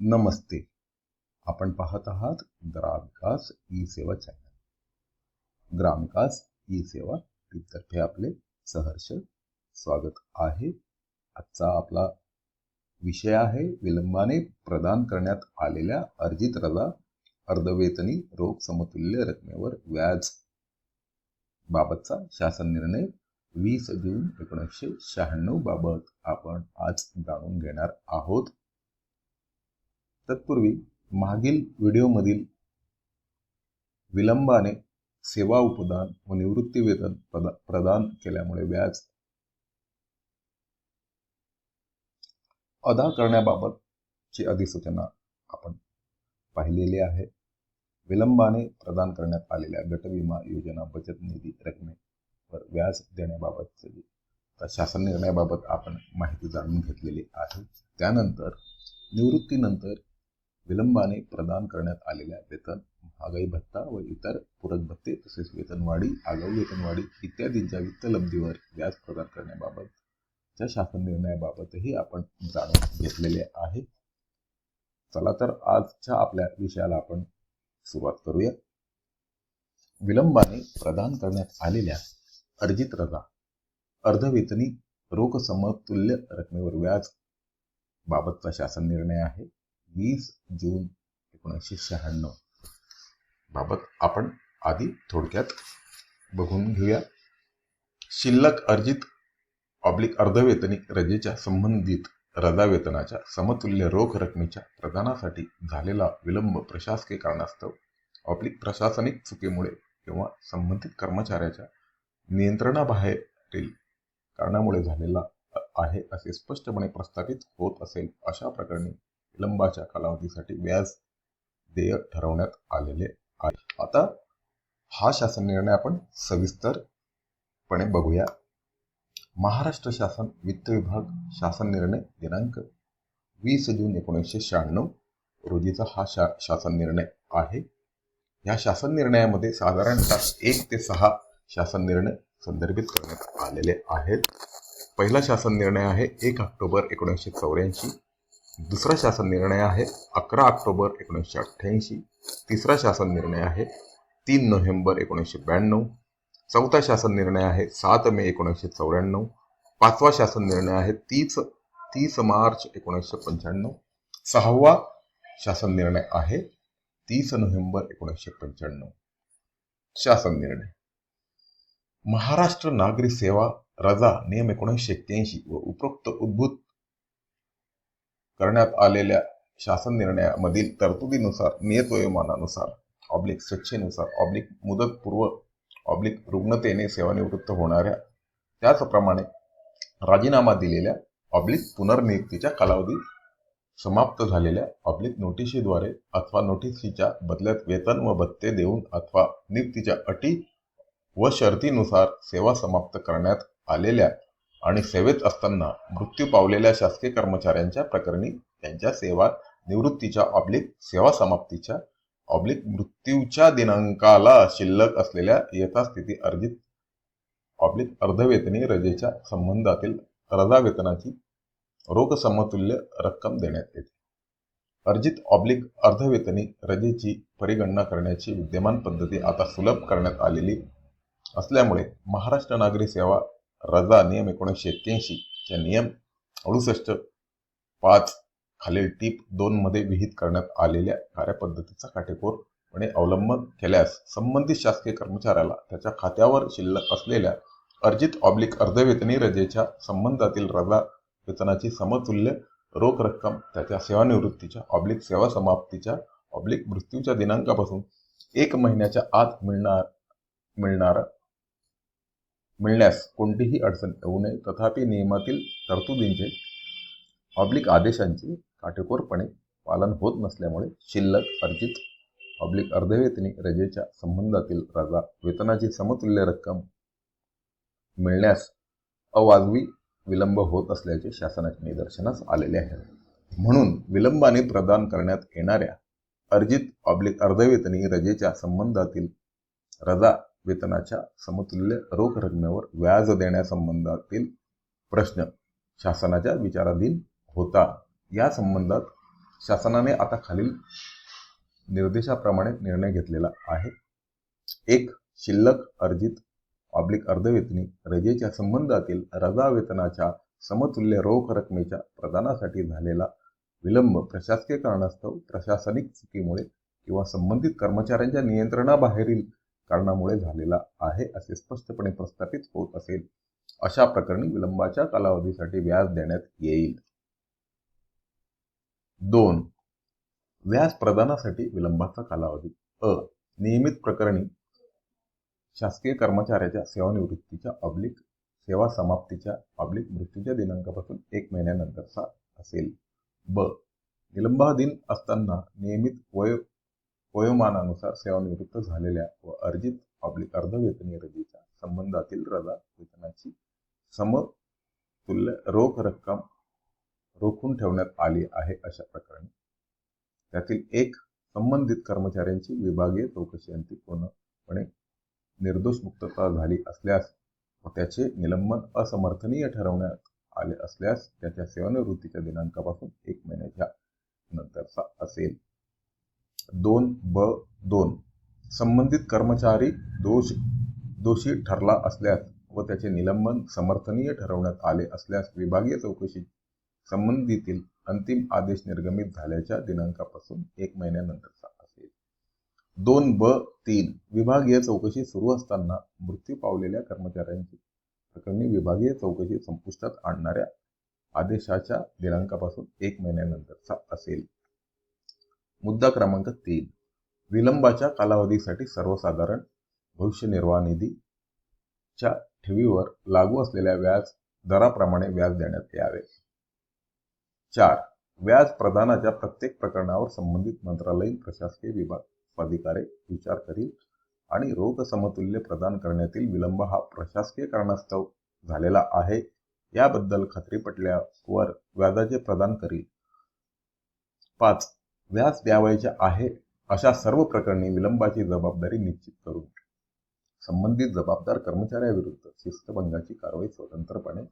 नमस्ते. आपण पाहत आहात ग्रामविकास ई सेवा चॅनल. ग्रामविकास ई सेवा तर्फे आपले सहर्ष स्वागत आहे. आजचा आपला विषय आहे विलंबाने प्रदान करण्यात आलेल्या अर्जित रजा अर्धवेतनी रोख समतुल्य रकमेवर व्याज बाबतचा शासन निर्णय वीस जून एकोणीसशे शहाण्णव बाबत आपण आज जाणून घेणार आहोत. तत्पूर्वी मागील व्हिडिओमधील विलंबाने सेवा उपदान व निवृत्ती वेतन प्रदा प्रदान केल्यामुळे व्याज अदा करण्याबाबतची अधिसूचना आपण पाहिलेली आहे. विलंबाने प्रदान करण्यात आलेल्या गटविमा योजना बचत निधी रकमेवर व्याज देण्याबाबतचे शासन निर्णयाबाबत आपण माहिती जाणून घेतलेली आहे. त्यानंतर निवृत्तीनंतर विलंबाने प्रदान करण्यात आलेल्या वेतन महागाई भत्ता व इतर पूरक भत्ते तसेच वेतनवाढी आगाऊ वेतनवाढी इत्यादींच्या वित्त लब्धीवर व्याज प्रदान करण्याबाबतच्या शासन निर्णयाबाबतही आपण जाणून घेतलेले आहे. चला तर आजच्या आपल्या विषयाला आपण सुरुवात करूया. विलंबाने प्रदान करण्यात आलेल्या अर्जित रजा अर्धवेतनी रोख समतुल्य रकमेवर व्याज बाबतचा शासन निर्णय आहे. वीस जून एकोणीसशे शहाण्णव. बाबत आपण आधी थोडक्यात बघून घेऊया. शिल्लक अर्जित ऑब्लिक अर्धवेतनी रजेच्या संबंधित रजा वेतनाच्या समतुल्य रोख रकमेच्या प्रदानासाठी झालेला विलंब प्रशासकीय कारणास्तव ऑब्लिक प्रशासनिक चुकीमुळे किंवा संबंधित कर्मचाऱ्याच्या नियंत्रणाबाहेरील कारणामुळे झालेला आहे असे स्पष्टपणे प्रस्थापित होत असेल अशा प्रकरणी लंबाच्या कालावधीसाठी व्याज देय ठरवण्यात आलेले आहे. आता हा शासन निर्णय आपण सविस्तरपणे बघूया. महाराष्ट्र शासन वित्त विभाग शासन निर्णय दिनांक वीस जून एकोणीसशे शहाण्णव रोजीचा हा शा शासन निर्णय आहे. या शासन निर्णयामध्ये साधारणतः एक ते सहा शासन निर्णय संदर्भित करण्यात आलेले आहेत. पहिला शासन निर्णय आहे एक ऑक्टोबर एकोणीसशे चौऱ्याऐंशी. दुसरा शासन निर्णय आहे अकरा ऑक्टोबर एकोणीसशे अठ्ठ्याऐंशी. तिसरा शासन निर्णय आहे तीन नोव्हेंबर एकोणीसशे ब्याण्णव. चौथा शासन निर्णय आहे सात मे एकोणीसशे चौऱ्याण्णव. पाचवा शासन निर्णय आहे तीस तीस मार्च एकोणीसशे पंच्याण्णव. सहावा शासन निर्णय आहे तीस नोव्हेंबर एकोणीसशे पंच्याण्णव. शासन निर्णय. महाराष्ट्र नागरी सेवा रजा नियम एकोणीसशे एक्क्याऐंशी व उपरोक्त उद्भूत करण्यात आलेल्या शासन निर्णयामधील तरतुदीनुसार नियत वयोमानानुसार ऑब्लिक स्वेच्छेनुसार ऑब्लिक मुदतपूर्व ऑब्लिक रुग्णतेने सेवानिवृत्त होणाऱ्या त्याचप्रमाणे राजीनामा दिलेल्या ऑब्लिक पुनर्नियुक्तीच्या कालावधी समाप्त झालेल्या ऑब्लिक नोटिशीद्वारे अथवा नोटिसीच्या बदल्यात वेतन व भत्ते देऊन अथवा नियुक्तीच्या अटी व शर्तीनुसार सेवा समाप्त करण्यात आलेल्या आणि सेवेत असताना मृत्यू पावलेल्या शासकीय कर्मचाऱ्यांच्या प्रकरणी त्यांच्या सेवा निवृत्तीच्या ऑब्लिक सेवा समाप्तीच्या ऑब्लिक मृत्यूच्या दिनांकाला शिल्लक असलेल्या यथास्थिती अर्जित ऑब्लिक अर्धवेतनी रजेच्या संबंधातील रजा वेतनाची रोख समतुल्य रक्कम देण्यात येते. अर्जित ऑब्लिक अर्धवेतनी रजेची परिगणना करण्याची विद्यमान पद्धती आता सुलभ करण्यात आलेली असल्यामुळे महाराष्ट्र नागरी सेवा रजा नियम एकोणीसशे एक्क्याऐंशी च्या नियम अडुसष्ट पाच खालील टीप दोन मध्ये विहित करण्यात आलेल्या कार्यपद्धतीचा काटेकोरपणे अवलंब केल्यास संबंधित शासकीय कर्मचाऱ्याला त्याच्या खात्यावर शिल्लक असलेल्या अर्जित ऑब्लिक अर्धवेतनी रजेच्या संबंधातील रजा वेतनाची समतुल्य रोख रक्कम त्याच्या सेवानिवृत्तीच्या ऑब्लिक सेवा समाप्तीच्या ऑब्लिक मृत्यूच्या दिनांकापासून एक महिन्याच्या आत मिळणार मिळणारा मिळण्यास कोणतीही अडचण येऊ नये. तथापि नियमातील तरतुदींचे ऑब्लिक आदेशांचे काटेकोरपणे पालन होत नसल्यामुळे शिल्लक अर्जित ऑब्लिक अर्धवेतनी रजेच्या संबंधातील रजा वेतनाची समतुल्य रक्कम मिळण्यास अवाजवी विलंब होत असल्याचे शासनाच्या निदर्शनास आलेले आहे. म्हणून विलंबाने प्रदान करण्यात येणाऱ्या अर्जित ऑब्लिक अर्धवेतनी रजेच्या संबंधातील रजा वेतनाच्या समतुल्य रोख रकमेवर व्याज देण्यासंबंधातील प्रश्न शासनाच्या विचाराधीन होता. या संबंधात शासनाने आता खालील निर्देशाप्रमाणे निर्णय घेतलेला आहे. एक शिल्लक अर्जित ऑब्लिक अर्धवेतनी रजेच्या संबंधातील रजा वेतनाच्या समतुल्य रोख रकमेच्या प्रदानासाठी झालेला विलंब प्रशासकीय कारणास्तव प्रशासनिक चुकीमुळे किंवा संबंधित कर्मचाऱ्यांच्या नियंत्रणाबाहेरील कारणामुळे झालेला आहे असे स्पष्टपणे प्रस्थापित होत असेल. अशा प्रकरणी विलंबाच्या कालावधीसाठी व्याज देण्यात येईल. दोन. व्याज प्रदानासाठी विलंबाचा कालावधी. अ. नियमित प्रकरणी शासकीय कर्मचाऱ्याच्या सेवानिवृत्तीच्या ऑब्लिक सेवा समाप्तीच्या ऑब्लिक मृत्यूच्या दिनांकापासून एक महिन्यानंतरचा असेल. ब. निलंबाधीन असताना नियमित वय वयोमानानुसार सेवानिवृत्त झालेल्या व अर्जित ऑब्लिक अर्धवेतनी रजेच्या संबंधातील रजा वेतनाची समतुल्य रोख रक्कम रोखून ठेवण्यात आली आहे अशा प्रकरणी. त्यातील एक संबंधित कर्मचाऱ्यांची विभागीय चौकशी अंती पूर्णपणे निर्दोष मुक्तता झाली असल्यास व त्याचे निलंबन असमर्थनीय ठरवण्यात आले असल्यास त्याच्या सेवानिवृत्तीच्या दिनांकापासून एक महिन्याच्या नंतरचा असेल. दोन ब दोन. संबंधित कर्मचारी दोष दोषी ठरला असल्यास व त्याचे निलंबन समर्थनीय ठरवण्यात आले असल्यास विभागीय चौकशी संबंधीतील अंतिम आदेश निर्गमित झाल्याच्या दिनांकापासून एक महिन्यानंतरचा असेल. दोन ब तीन. विभागीय चौकशी सुरू असताना मृत्यू पावलेल्या कर्मचाऱ्यांची प्रकरणी विभागीय चौकशी संपुष्टात आणणाऱ्या आदेशाच्या दिनांकापासून एक महिन्यानंतरचा असेल. मुद्दा क्रमांक तीन. विलंबाच्या कालावधीसाठी सर्वसाधारण भविष्य निर्वाह निधीच्या ठेवीवर लागू असलेल्या व्याज दराप्रमाणे व्याज देण्यात यावे. चार. व्याज प्रदानाच्या प्रत्येक प्रकरणावर संबंधित मंत्रालयीन प्रशासकीय विभाग अधिकारी विचार करील आणि रोख समतुल्य प्रदान करण्यातील विलंब हा प्रशासकीय कारणास्तव झालेला आहे याबद्दल खात्री पटल्यावर व्याजाचे प्रदान करील. पाच. व्याज द्यावयाचे आहे अशा सर्व प्रकरणी विलंबाची जबाबदारी निश्चित करून संबंधित जबाबदार कर्मचाऱ्याविरुद्ध शिस्तभंगाची कारवाई स्वतंत्रपणे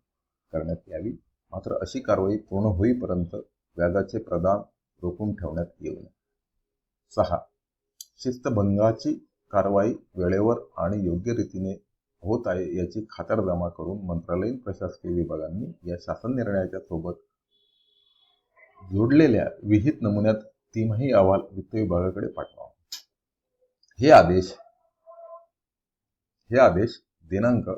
करण्यात यावी. मात्र अशी कारवाई पूर्ण होईपर्यंत व्याजाचे प्रदान रोखून ठेवण्यात येऊ नये. सहा. शिस्तभंगाची कारवाई वेळेवर आणि योग्य रीतीने होत आहे याची खातरजमा करून मंत्रालयीन प्रशासकीय विभागांनी या शासन निर्णयाच्या सोबत जोडलेल्या विहित नमुन्यात तिमाही अहवाल वित्त विभागाकडे पाठवावा. हे आदेश हे आदेश दिनांक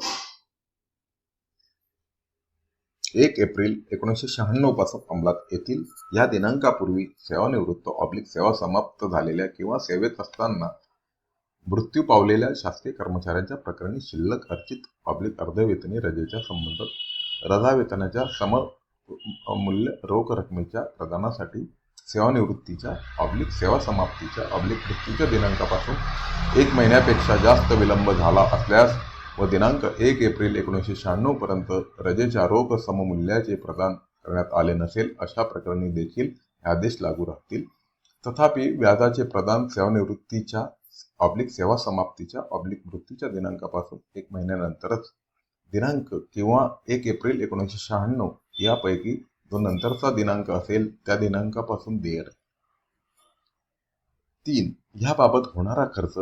एक एप्रिल एकोणीसशे शहाण्णवपासून अंमलात येतील. या दिनांकापूर्वी सेवानिवृत्त ऑब्लिक सेवा समाप्त झालेल्या किंवा सेवेत असताना मृत्यू पावलेल्या शासकीय कर्मचाऱ्यांच्या प्रकरणी शिल्लक अर्जित ऑब्लिक अर्धवेतनी रजेच्या संबंधात रजा वेतनाच्या सममूल्य रोख रकमेच्या प्रदानासाठी सेवानिवृत्तीच्या ऑब्लिक सेवा समाप्तीच्या ऑब्लिक मृत्यूच्या दिनांकापासून एक महिन्यापेक्षा जास्त विलंब झाला असल्यास व दिनांक एक एप्रिल एकोणीसशे शहाण्णव पर्यंत रजेच्या रोख सममूल्याचे प्रदान करण्यात आले नसेल अशा प्रकरणी देखील हे आदेश लागू राहतील. तथापि व्याजाचे प्रदान सेवानिवृत्तीच्या ऑब्लिक सेवा समाप्तीच्या ऑब्लिक मृत्यूच्या दिनांकापासून एक महिन्यानंतरच दिनांक किंवा एक एप्रिल एकोणीसशे शहाण्णव यापैकी जो नंतरचा दिनांक असेल त्या दिनांकापासून देय तीन ह्याबाबत होणारा खर्च.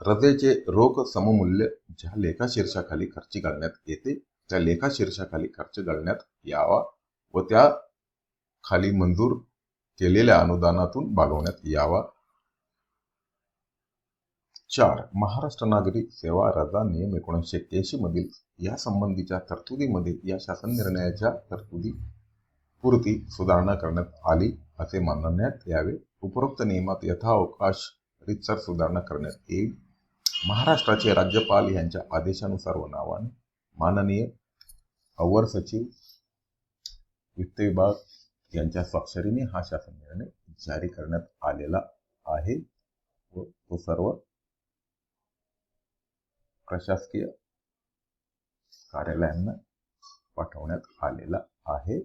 रजेचे रोख सममूल्य ज्या लेखा शीर्षाखाली खर्ची घालण्यात येते त्या लेखा शीर्षाखाली खर्च घालण्यात यावा व त्या खाली मंजूर केलेल्या अनुदानातून भागवण्यात यावा. चार महाराष्ट्र नागरी सेवा रजा नियम एकोणीसशे एक्क्याऐंशी मधील या संबंधीच्या तरतुदीमध्ये या शासन निर्णयाच्या तरतुदी पुरती सुधारणा करण्यात आली असे मानण्यात यावे. उपरोक्त नियमात यथावकाश रितसर सुधारणा करण्यात येईल. महाराष्ट्राचे राज्यपाल यांच्या आदेशानुसार व नावाने माननीय अवर सचिव वित्त विभाग यांच्या स्वाक्षरीने हा शासन निर्णय जारी करण्यात आलेला आहे. व तो सर्व प्रशासकीय कार्यालयांना पाठवण्यात आलेला आहे.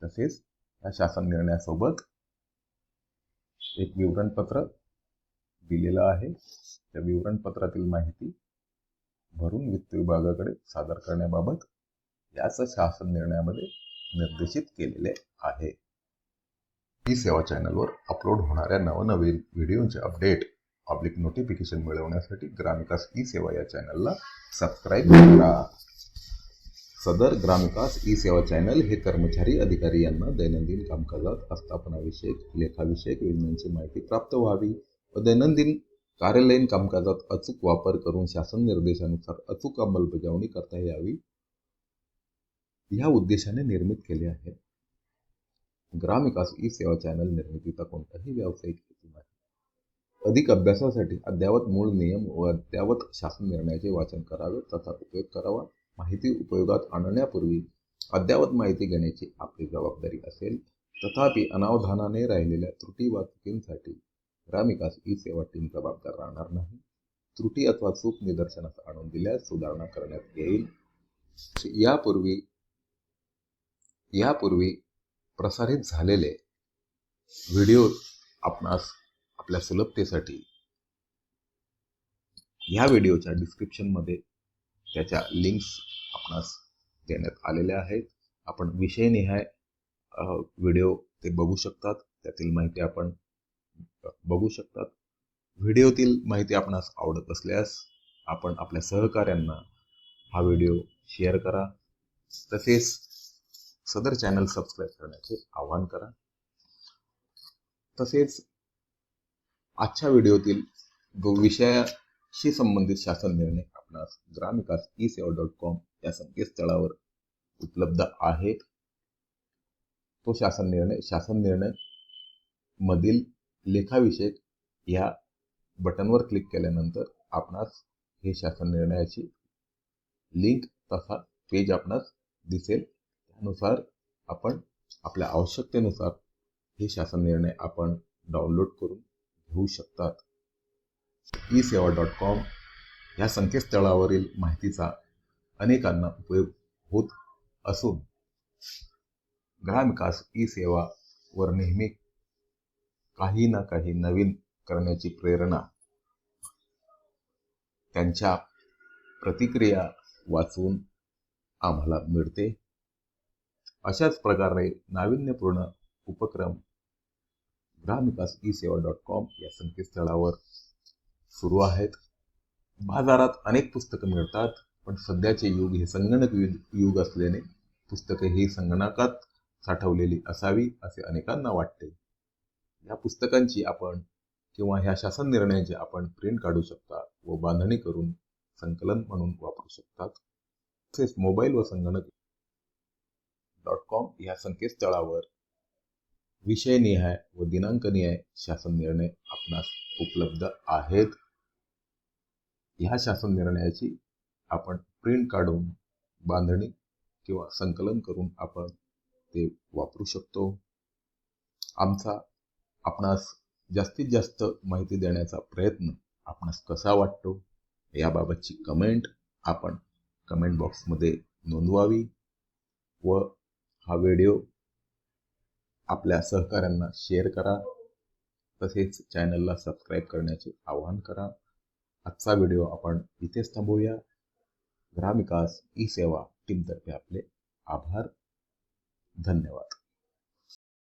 तसेच या शासन निर्णयासोबत एक विवरणपत्र दिलेलं आहे. त्या विवरणपत्रातील माहिती भरून वित्त विभागाकडे सादर करण्याबाबत याच शासन निर्णयामध्ये निर्देशित केलेले आहे. ई सेवा चॅनलवर अपलोड होणाऱ्या नवनवीन व्हिडिओचे अपडेट पब्लिक नोटिफिकेशन मिळवण्यासाठी ग्रामविकास ई सेवा या चॅनलला सबस्क्राईब करा. सदर ग्रामविकास ई सेवा चॅनल हे कर्मचारी अधिकारी यांना दैनंदिन कामकाजात आस्थापनाविषयक, लेखाविषयक योजनांची माहिती प्राप्त व्हावी व दैनंदिन कार्यालयीन कामकाजात अचूक वापर करून शासन निर्देशानुसार अचूक अंमलबजावणी करता यावी. या उद्देशाने निर्मित केले आहे. ग्रामविकास ई सेवा चॅनल निर्मितीचा कोणताही व्यावसायिक अधिक अभ्यासासाठी अद्ययावत मूळ नियम व अद्ययावत शासन निर्णयाचे वाचन करावे तथा उपयोग करावा. माहिती उपयोगात आणण्यापूर्वी अद्ययावत माहिती घेण्याची आपली जबाबदारी असेल. तथापि अनावधानाने राहिलेल्या त्रुटी वा चुकींसाठी ग्रामविकास ई सेवा टीम जबाबदार राहणार नाही. त्रुटी अथवा चूक निदर्शनास आणून दिल्यास सुधारणा करण्यात येईल. यापूर्वी यापूर्वी प्रसारित झालेले व्हिडिओ आपणास आपल्या सुलभतेसाठी. ह्या व्हिडिओच्या डिस्क्रिप्शनमध्ये त्याच्या लिंक्स आपणास देण्यात आलेल्या आहेत. आपण विषयनिहाय व्हिडिओ ते बघू शकतात. त्यातील माहिती आपण बघू शकतात. व्हिडिओतील माहिती आपणास आवडत असल्यास आपण आपल्या सहकाऱ्यांना हा व्हिडिओ शेअर करा. तसेच सदर चॅनल सबस्क्राईब करण्याचे आवाहन करा. तसेच आजच्या व्हिडिओतील विषयाशी संबंधित शासन निर्णय आपणास ग्रामविकास ई सेवा डॉट कॉम या संकेतस्थळावर उपलब्ध आहे तो शासन निर्णय शासन निर्णय मधील लेखाविषयक या बटनवर क्लिक केल्यानंतर आपणास हे शासन निर्णयाची लिंक तसा पेज आपणास दिसेल. त्यानुसार आपण आपल्या आवश्यकतेनुसार हे शासन निर्णय आपण डाउनलोड करून घेऊ शकतात. ई सेवा डॉट कॉम ह्या संकेतस्थळावरील माहितीचा अनेकांना उपयोग होत असून ग्रामविकास ई सेवावर नेहमी काही ना काही नवीन करण्याची प्रेरणा त्यांच्या प्रतिक्रिया वाचून आम्हाला मिळते. अशाच प्रकारे नाविन्यपूर्ण उपक्रम ग्रामविकास ई सेवा डॉट कॉम या संकेतस्थळावर सुरू आहेत. बाजारात अनेक पुस्तकं मिळतात पण सध्याचे युग हे संगणक युग असल्याने पुस्तकं ही संगणकात साठवलेली असावी असे अनेकांना वाटते. या पुस्तकांची आपण किंवा ह्या शासन निर्णयाची आपण प्रिंट काढू शकता व बांधणी करून संकलन म्हणून वापरू शकतात. तसेच मोबाईल व संगणक डॉट कॉम या संकेतस्थळावर विषयनिहाय व दिनांकनिहाय शासन निर्णय आपणास उपलब्ध आहेत. ह्या शासन निर्णयाची आपण प्रिंट काढून बांधणी किंवा संकलन करून आपण ते वापरू शकतो. आमचा आपणास जास्तीत जास्त माहिती देण्याचा प्रयत्न आपणास कसा वाटतो याबाबतची कमेंट आपण कमेंट बॉक्समध्ये नोंदवावी व हा व्हिडिओ आपल्या सहकाऱ्यांना शेअर करा. तसेच चॅनलला सबस्क्राईब करण्याचे आवाहन करा. आजचा व्हिडिओ आपण इथेच थांबवूया. ग्रामविकास ई सेवा टीमतर्फे आपले आभार. धन्यवाद.